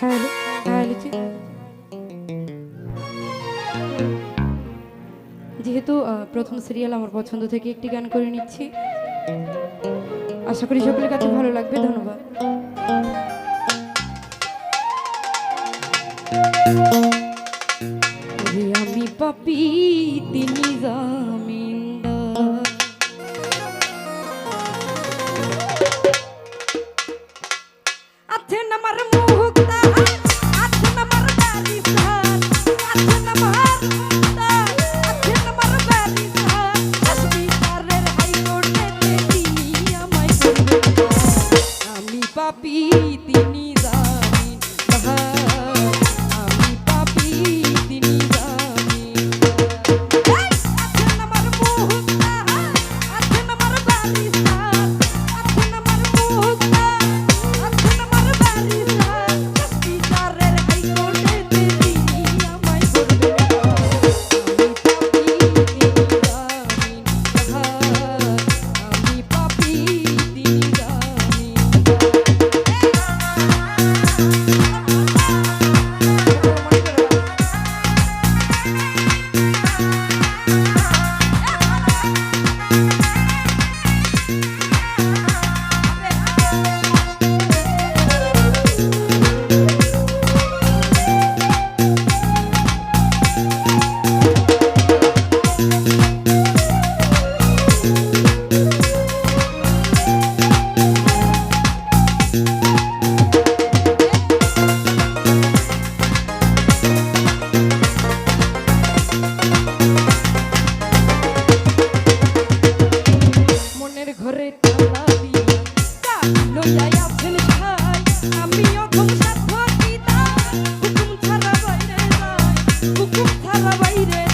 Herlik, herlik যেহেতু প্রথম serial আমার পছন্দ থেকে একটি গান করে নিচ্ছি আশা করি সকলের কাছে ভালো লাগবে ধন্যবাদ। be Baby.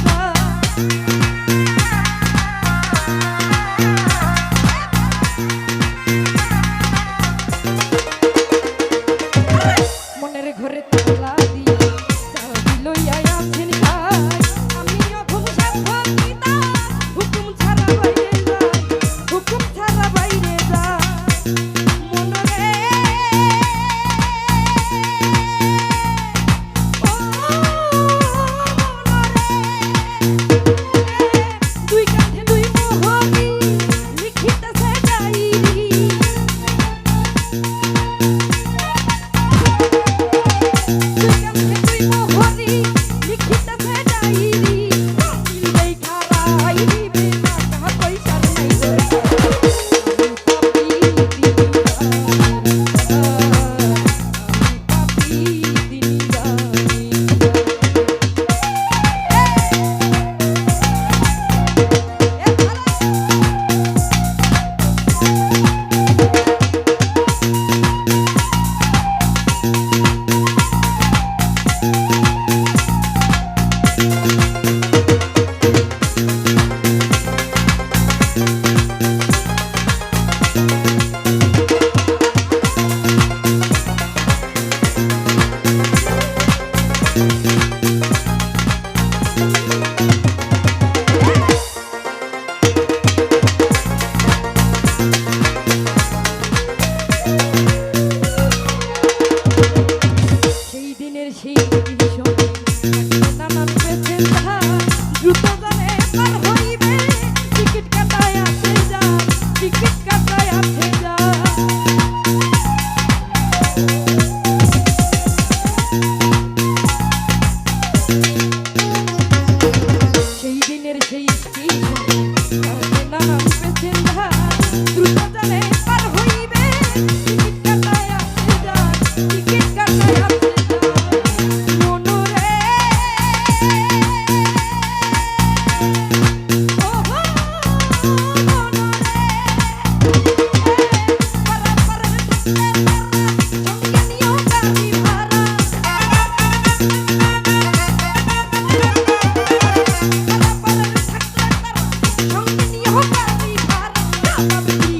Thank you.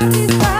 Bye.